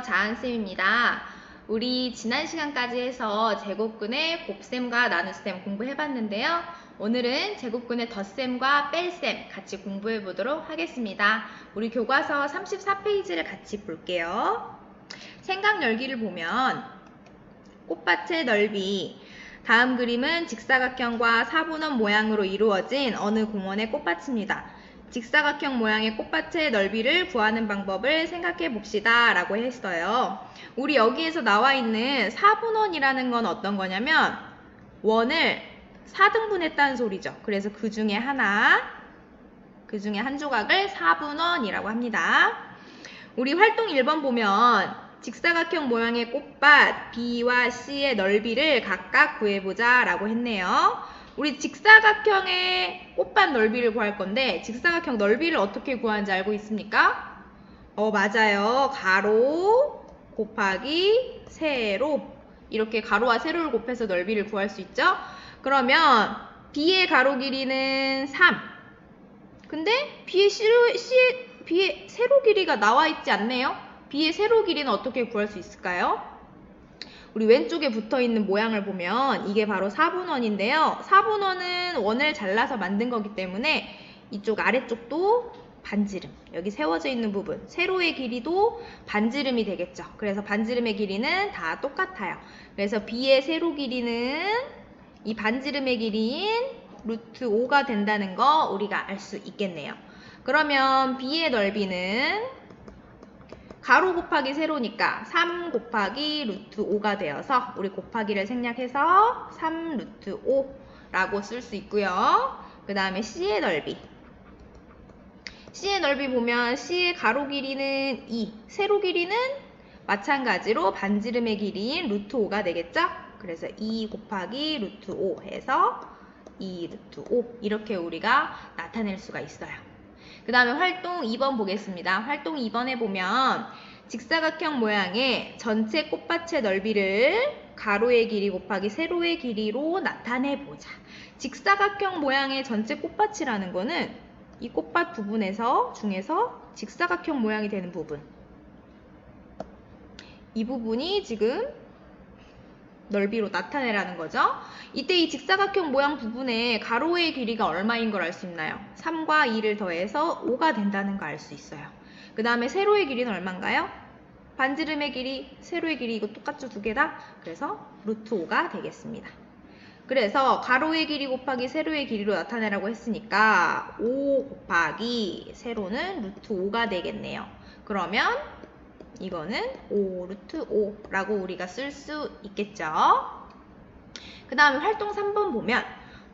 자은쌤입니다. 우리 지난 시간까지 해서 제곱근의 곱셈과 나눗셈 공부해봤는데요. 오늘은 제곱근의 덧셈과 뺄셈 같이 공부해 보도록 하겠습니다. 우리 교과서 34페이지를 같이 볼게요. 생각 열기를 보면 꽃밭의 넓이 다음 그림은 직사각형과 사분원 모양으로 이루어진 어느 공원의 꽃밭입니다. 직사각형 모양의 꽃밭의 넓이를 구하는 방법을 생각해 봅시다 라고 했어요. 우리 여기에서 나와 있는 4분원이라는 건 어떤 거냐면 원을 4등분했다는 소리죠. 그래서 그 중에 하나, 그 중에 한 조각을 4분원이라고 합니다. 우리 활동 1번 보면 직사각형 모양의 꽃밭 B와 C의 넓이를 각각 구해보자 라고 했네요. 우리 직사각형의 꽃밭 넓이를 구할 건데 직사각형 넓이를 어떻게 구하는지 알고 있습니까? 어 맞아요. 가로 곱하기 세로 이렇게 가로와 세로를 곱해서 넓이를 구할 수 있죠? 그러면 B의 가로 길이는 3 근데 B의, C로, C의 B의 세로 길이가 나와 있지 않네요? B의 세로 길이는 어떻게 구할 수 있을까요? 우리 왼쪽에 붙어 있는 모양을 보면 이게 바로 4분원인데요. 4분원은 원을 잘라서 만든 거기 때문에 이쪽 아래쪽도 반지름, 여기 세워져 있는 부분, 세로의 길이도 반지름이 되겠죠. 그래서 반지름의 길이는 다 똑같아요. 그래서 B의 세로 길이는 이 반지름의 길이인 루트 5가 된다는 거 우리가 알 수 있겠네요. 그러면 B의 넓이는 가로 곱하기 세로니까 3 곱하기 루트 5가 되어서 우리 곱하기를 생략해서 3 루트 5라고 쓸 수 있고요. 그 다음에 C의 넓이. C의 넓이 보면 C의 가로 길이는 2, 세로 길이는 마찬가지로 반지름의 길이인 루트 5가 되겠죠? 그래서 2 곱하기 루트 5 해서 2 루트 5 이렇게 우리가 나타낼 수가 있어요. 그 다음에 활동 2번 보겠습니다. 활동 2번에 보면 직사각형 모양의 전체 꽃밭의 넓이를 가로의 길이 곱하기 세로의 길이로 나타내 보자. 직사각형 모양의 전체 꽃밭이라는 거는 이 꽃밭 부분에서 중에서 직사각형 모양이 되는 부분. 이 부분이 지금 넓이로 나타내라는 거죠. 이때 이 직사각형 모양 부분에 가로의 길이가 얼마인 걸 알 수 있나요? 3과 2를 더해서 5가 된다는 걸 알 수 있어요. 그 다음에 세로의 길이는 얼마인가요? 반지름의 길이, 세로의 길이 이거 똑같죠? 두 개 다? 그래서 루트 5가 되겠습니다. 그래서 가로의 길이 곱하기 세로의 길이로 나타내라고 했으니까 5 곱하기 세로는 루트 5가 되겠네요. 그러면 이거는 5 루트 5라고 우리가 쓸 수 있겠죠. 그 다음에 활동 3번 보면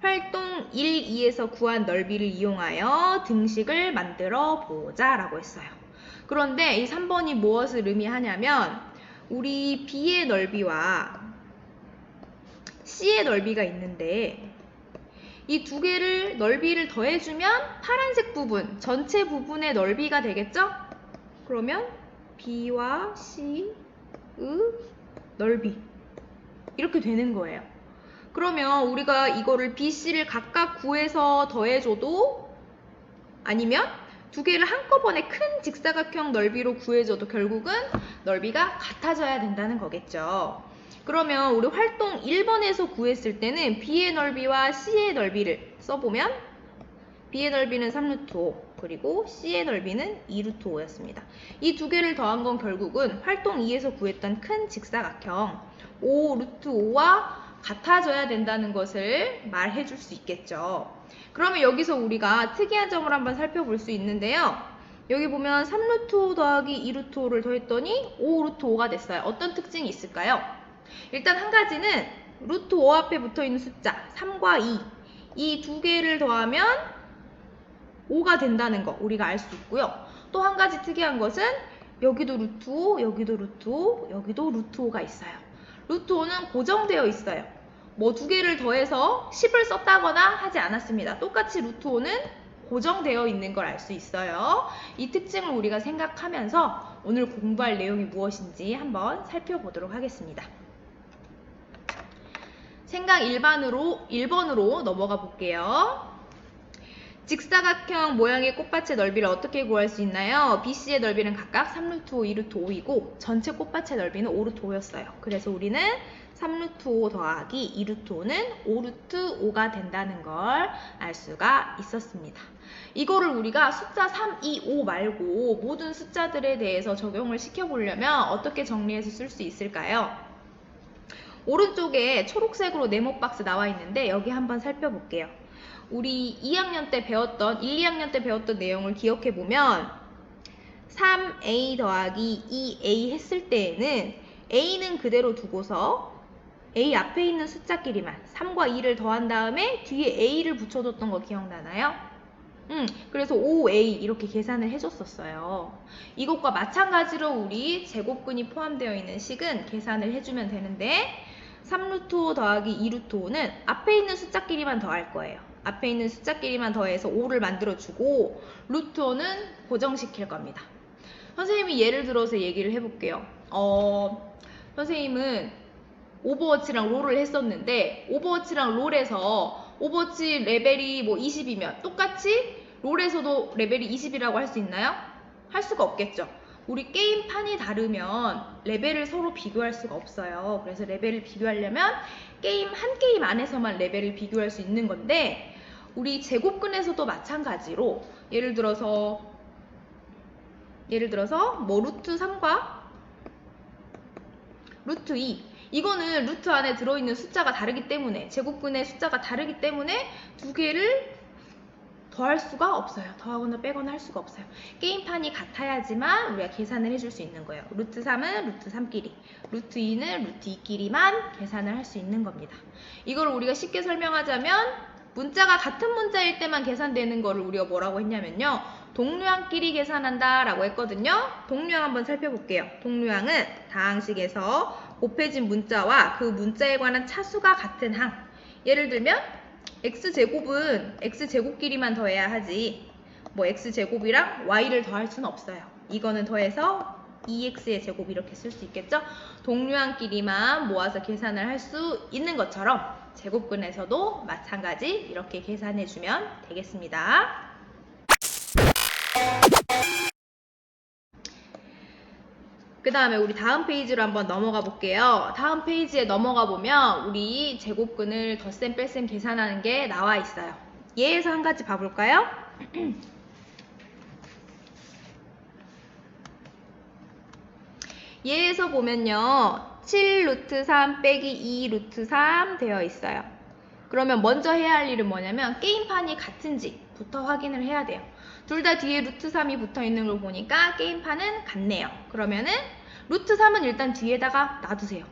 활동 1, 2에서 구한 넓이를 이용하여 등식을 만들어 보자 라고 했어요. 그런데 이 3번이 무엇을 의미하냐면 우리 B의 넓이와 C의 넓이가 있는데 이 두 개를 넓이를 더해주면 파란색 부분, 전체 부분의 넓이가 되겠죠? 그러면 B와 C의 넓이 이렇게 되는 거예요. 그러면 우리가 이거를 B, C를 각각 구해서 더해줘도 아니면 두 개를 한꺼번에 큰 직사각형 넓이로 구해줘도 결국은 넓이가 같아져야 된다는 거겠죠. 그러면 우리 활동 1번에서 구했을 때는 B의 넓이와 C의 넓이를 써보면 B의 넓이는 3루트 5 그리고 C의 넓이는 2루트 5였습니다. 이 두 개를 더한 건 결국은 활동 2에서 구했던 큰 직사각형 5루트 5와 같아져야 된다는 것을 말해 줄 수 있겠죠. 그러면 여기서 우리가 특이한 점을 한번 살펴볼 수 있는데요. 여기 보면 3루트 5 더하기 2루트 5를 더했더니 5루트 5가 됐어요. 어떤 특징이 있을까요? 일단 한 가지는 루트 5 앞에 붙어 있는 숫자 3과 2. 이 두 개를 더하면 5가 된다는 거 우리가 알 수 있고요. 또 한 가지 특이한 것은 여기도 루트 5, 여기도 루트 5, 여기도 루트 5가 있어요. 루트 5는 고정되어 있어요. 뭐 두 개를 더해서 10을 썼다거나 하지 않았습니다. 똑같이 루트 5는 고정되어 있는 걸 알 수 있어요. 이 특징을 우리가 생각하면서 오늘 공부할 내용이 무엇인지 한번 살펴보도록 하겠습니다. 생각 일반으로 1번으로 넘어가 볼게요. 직사각형 모양의 꽃밭의 넓이를 어떻게 구할 수 있나요? BC의 넓이는 각각 3루트 5, 2루트 5이고 전체 꽃밭의 넓이는 5루트 5였어요. 그래서 우리는 3루트 5 더하기 2루트 5는 5루트 5가 된다는 걸 알 수가 있었습니다. 이거를 우리가 숫자 3, 2, 5 말고 모든 숫자들에 대해서 적용을 시켜보려면 어떻게 정리해서 쓸 수 있을까요? 오른쪽에 초록색으로 네모 박스 나와 있는데 여기 한번 살펴볼게요. 우리 2학년 때 배웠던 1, 2학년 때 배웠던 내용을 기억해 보면 3a 더하기 2a 했을 때에는 a는 그대로 두고서 a 앞에 있는 숫자끼리만 3과 2를 더한 다음에 뒤에 a를 붙여줬던 거 기억나나요? 음, 그래서 5a 이렇게 계산을 해줬었어요. 이것과 마찬가지로 우리 제곱근이 포함되어 있는 식은 계산을 해주면 되는데 3루트 5 더하기 2루트 5는 앞에 있는 숫자끼리만 더할 거예요. 앞에 있는 숫자끼리만 더해서 5를 만들어주고 루트 5는 고정시킬 겁니다. 선생님이 예를 들어서 얘기를 해볼게요. 어, 선생님은 오버워치랑 롤을 했었는데 오버워치랑 롤에서 오버워치 레벨이 뭐 20이면 똑같이 롤에서도 레벨이 20이라고 할 수 있나요? 할 수가 없겠죠. 우리 게임판이 다르면 레벨을 서로 비교할 수가 없어요. 그래서 레벨을 비교하려면 게임 한 게임 안에서만 레벨을 비교할 수 있는 건데 우리 제곱근에서도 마찬가지로 예를 들어서 예를 들어서 뭐 루트 3과 루트 2 이거는 루트 안에 들어있는 숫자가 다르기 때문에 제곱근의 숫자가 다르기 때문에 두 개를 더할 수가 없어요. 더하거나 빼거나 할 수가 없어요. 게임판이 같아야지만 우리가 계산을 해줄 수 있는 거예요. 루트 3은 루트 3끼리, 루트 2는 루트 2끼리만 계산을 할 수 있는 겁니다. 이걸 우리가 쉽게 설명하자면 문자가 같은 문자일 때만 계산되는 거를 우리가 뭐라고 했냐면요. 동류항끼리 계산한다 라고 했거든요. 동류항 한번 살펴볼게요. 동류항은 다항식에서 곱해진 문자와 그 문자에 관한 차수가 같은 항. 예를 들면 x제곱은 x제곱끼리만 더해야 하지 뭐 x제곱이랑 y를 더할 수는 없어요. 이거는 더해서 2x의 제곱 이렇게 쓸 수 있겠죠? 동류항끼리만 모아서 계산을 할 수 있는 것처럼 제곱근에서도 마찬가지 이렇게 계산해주면 되겠습니다. 그 다음에 우리 다음 페이지로 한번 넘어가 볼게요. 다음 페이지에 넘어가 보면 우리 제곱근을 덧셈 뺄셈 계산하는 게 나와 있어요. 예에서 한 가지 봐볼까요? 예에서 보면요. 7 루트 3 빼기 2 루트 3 되어 있어요. 그러면 먼저 해야 할 일은 뭐냐면 게임판이 같은지부터 확인을 해야 돼요. 둘 다 뒤에 루트 3이 붙어 있는 걸 보니까 게임판은 같네요. 그러면은 루트 3은 일단 뒤에다가 놔두세요.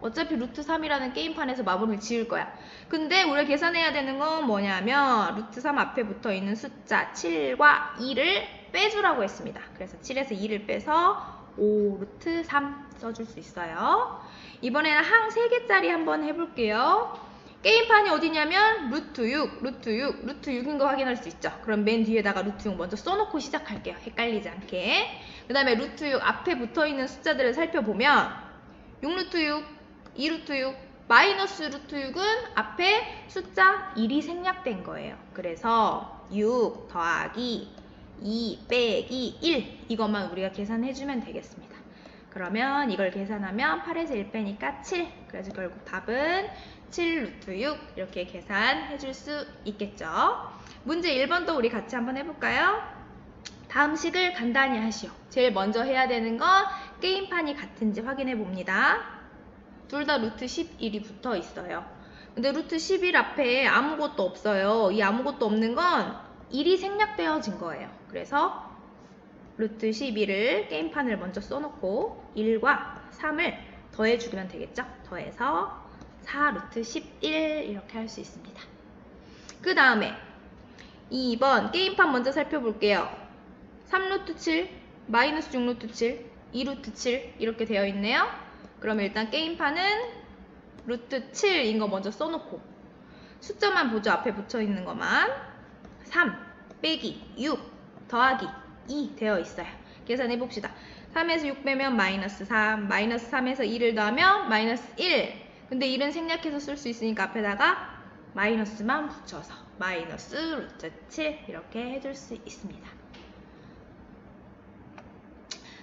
어차피 루트 3이라는 게임판에서 마무리를 지을 거야. 근데 우리가 계산해야 되는 건 뭐냐면 루트 3 앞에 붙어 있는 숫자 7과 2를 빼주라고 했습니다. 그래서 7에서 2를 빼서 5 루트 3 써줄 수 있어요. 이번에는 항 3개짜리 한번 해볼게요. 게임판이 어디냐면 루트 6, 루트 6, 루트 6인 거 확인할 수 있죠. 그럼 맨 뒤에다가 루트 6 먼저 써놓고 시작할게요. 헷갈리지 않게. 그 다음에 루트 6 앞에 붙어있는 숫자들을 살펴보면 6루트 6, 2루트 6, 마이너스 루트 6은 앞에 숫자 1이 생략된 거예요. 그래서 6 더하기 2 빼기 1 이것만 우리가 계산해주면 되겠습니다. 그러면 이걸 계산하면 8에서 1 빼니까 7 그래서 결국 답은 7 루트 6 이렇게 계산해 줄 수 있겠죠. 문제 1번도 우리 같이 한번 해볼까요? 다음 식을 간단히 하시오. 제일 먼저 해야 되는 건 게임판이 같은지 확인해 봅니다. 둘 다 루트 11이 붙어 있어요. 근데 루트 11 앞에 아무것도 없어요. 이 아무것도 없는 건 1이 생략되어진 거예요. 그래서 루트 11을 게임판을 먼저 써놓고 1과 3을 더해주면 되겠죠? 더해서 4 루트 11 이렇게 할 수 있습니다. 그 다음에 2번 게임판 먼저 살펴볼게요. 3 루트 7, 마이너스 6 루트 7, 2 루트 7 이렇게 되어 있네요. 그러면 일단 게임판은 루트 7인 거 먼저 써놓고 숫자만 보죠. 앞에 붙어 있는 것만 3 빼기 6 더하기 2 되어 있어요. 계산해 봅시다. 3에서 6 빼면 마이너스 3, 마이너스 3에서 2를 더하면 마이너스 1. 근데 1은 생략해서 쓸 수 있으니까 앞에다가 마이너스만 붙여서 마이너스 루트 7 이렇게 해줄 수 있습니다.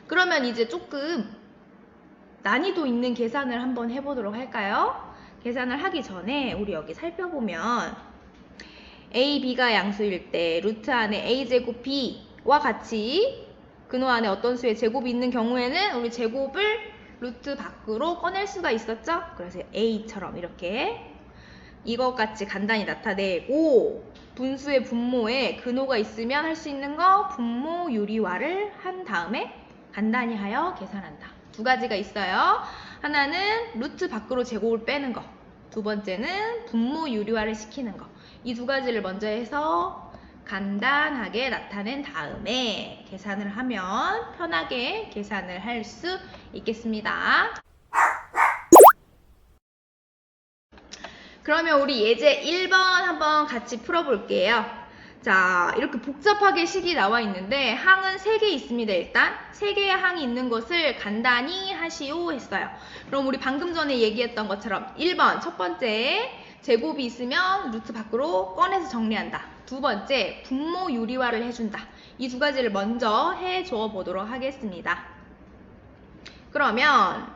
그러면 이제 조금 난이도 있는 계산을 한번 해보도록 할까요? 계산을 하기 전에 우리 여기 살펴보면 a, b가 양수일 때 루트 안에 a제곱 b와 같이 근호 안에 어떤 수의 제곱이 있는 경우에는 우리 제곱을 루트 밖으로 꺼낼 수가 있었죠? 그래서 a처럼 이렇게 이것 같이 간단히 나타내고 분수의 분모에 근호가 있으면 할 수 있는 거 분모 유리화를 한 다음에 간단히 하여 계산한다. 두 가지가 있어요. 하나는 루트 밖으로 제곱을 빼는 거. 두 번째는 분모 유리화를 시키는 거. 이 두 가지를 먼저 해서 간단하게 나타낸 다음에 계산을 하면 편하게 계산을 할 수 있겠습니다. 그러면 우리 예제 1번 한번 같이 풀어볼게요. 자, 이렇게 복잡하게 식이 나와 있는데 항은 3개 있습니다. 일단 3개의 항이 있는 것을 간단히 하시오 했어요. 그럼 우리 방금 전에 얘기했던 것처럼 1번 첫 번째 제곱이 있으면 루트 밖으로 꺼내서 정리한다. 두 번째 분모 유리화를 해준다. 이 두 가지를 먼저 해줘 보도록 하겠습니다. 그러면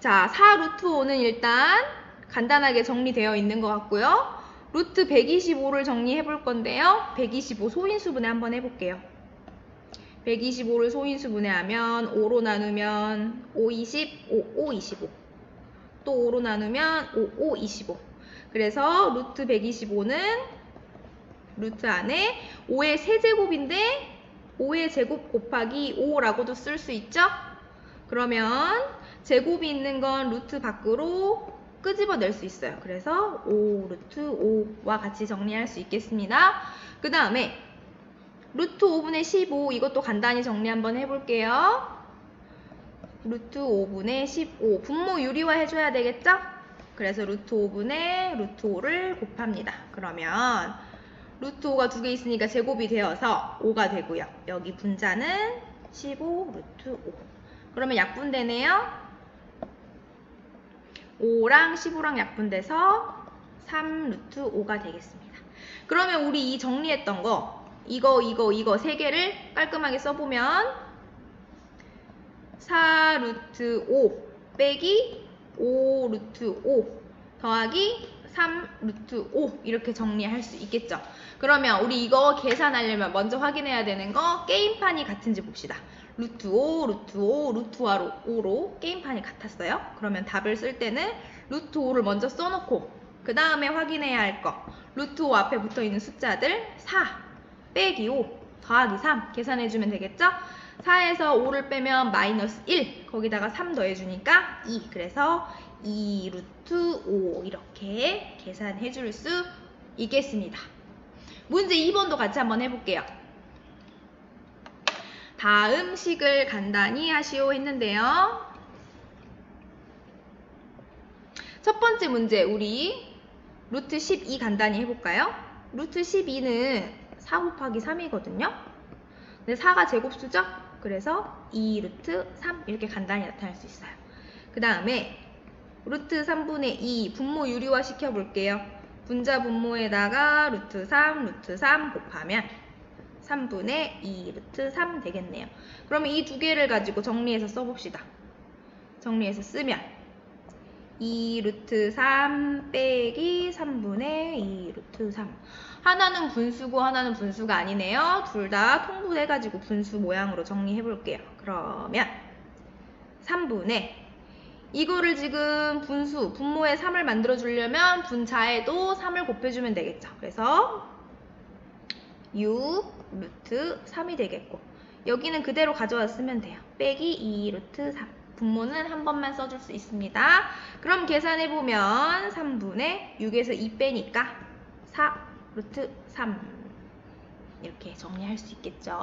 자, 4 루트 5는 일단 간단하게 정리되어 있는 것 같고요. 루트 125를 정리해 볼 건데요. 125 소인수분해 한번 해볼게요. 125를 소인수분해하면 5로 나누면 5, 20, 5, 5, 25. 또 5로 나누면 5, 5, 25. 그래서 루트 125는 루트 안에 5의 세제곱인데 5의 제곱 곱하기 5라고도 쓸 수 있죠? 그러면 제곱이 있는 건 루트 밖으로 끄집어낼 수 있어요. 그래서 5 루트 5와 같이 정리할 수 있겠습니다. 그 다음에 루트 5분의 15 이것도 간단히 정리 한번 해볼게요. 루트 5분의 15 분모 유리화 해줘야 되겠죠? 그래서 루트 5분의 루트 5를 곱합니다. 그러면 루트 5가 두 개 있으니까 제곱이 되어서 5가 되고요. 여기 분자는 15 루트 5. 그러면 약분되네요. 5랑 15랑 약분돼서 3 루트 5가 되겠습니다. 그러면 우리 이 정리했던 거 이거 이거 이거 세 개를 깔끔하게 써보면 4 루트 5 빼기 5 루트 5 더하기 3 루트 5 이렇게 정리할 수 있겠죠. 그러면 우리 이거 계산하려면 먼저 확인해야 되는 거 게임판이 같은지 봅시다. 루트 5, 루트 5, 루트 5로 게임판이 같았어요. 그러면 답을 쓸 때는 루트 5를 먼저 써놓고 그 다음에 확인해야 할 거. 루트 5 앞에 붙어 있는 숫자들 4 빼기 5 더하기 3 계산해주면 되겠죠? 4에서 5를 빼면 마이너스 1 거기다가 3 더해주니까 2 그래서 2 루트 5 이렇게 계산해 줄 수 있겠습니다. 문제 2번도 같이 한번 해볼게요. 다음 식을 간단히 하시오 했는데요. 첫 번째 문제 우리 루트 12 간단히 해볼까요? 루트 12는 4 곱하기 3이거든요. 근데 4가 제곱수죠? 그래서 2 루트 3 이렇게 간단히 나타낼 수 있어요. 그 다음에 루트 3분의 2 분모 유리화 시켜볼게요. 분자 분모에다가 루트 3, 루트 3 곱하면 3분의 2 루트 3 되겠네요. 그러면 이 두 개를 가지고 정리해서 써봅시다. 정리해서 쓰면 2 루트 3 빼기 3분의 2 루트 3 하나는 분수고 하나는 분수가 아니네요. 둘 다 통분해가지고 분수 모양으로 정리해 볼게요. 그러면 3분의 이거를 지금 분수, 분모에 3을 만들어 주려면 분자에도 3을 곱해주면 되겠죠. 그래서 6 루트 3이 되겠고 여기는 그대로 가져와 쓰면 돼요. 빼기 2 루트 3 분모는 한 번만 써줄 수 있습니다. 그럼 계산해보면 3분의 6에서 2 빼니까 4 루트 3 이렇게 정리할 수 있겠죠.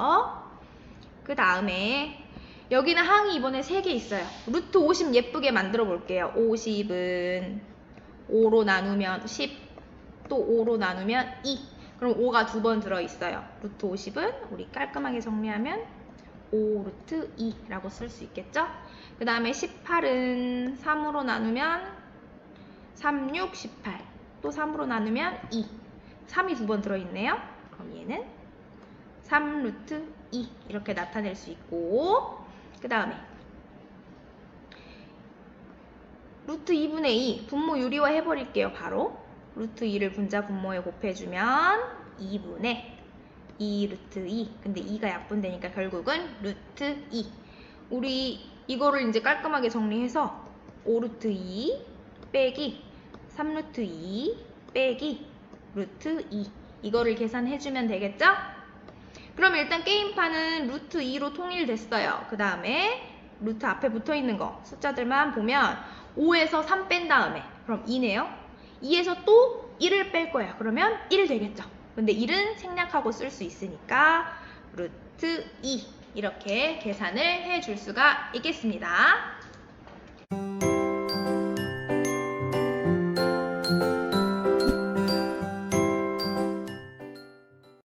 그 다음에 여기는 항이 이번에 3개 있어요. 루트 50 예쁘게 만들어 볼게요. 50은 5로 나누면 10, 또 5로 나누면 2. 그럼 5가 두 번 들어있어요. 루트 50은 우리 깔끔하게 정리하면 5 루트 2라고 쓸 수 있겠죠? 그 다음에 18은 3으로 나누면 3, 6, 18. 또 3으로 나누면 2. 3이 두 번 들어있네요. 그럼 얘는 3 루트 2 이렇게 나타낼 수 있고 그 다음에 루트 2분의 2 분모 유리화 해버릴게요 바로. 루트 2를 분자 분모에 곱해주면 2분의 2 루트 2 근데 2가 약분되니까 결국은 루트 2 우리 이거를 이제 깔끔하게 정리해서 5 루트 2 빼기 3 루트 2 빼기 루트 2 이거를 계산해주면 되겠죠? 그럼 일단 게임판은 루트 2로 통일됐어요. 그 다음에 루트 앞에 붙어 있는 거 숫자들만 보면 5에서 3 뺀 다음에 그럼 2네요. 2에서 또 1을 뺄 거예요. 그러면 1 되겠죠. 근데 1은 생략하고 쓸 수 있으니까 루트 2 이렇게 계산을 해 줄 수가 있겠습니다.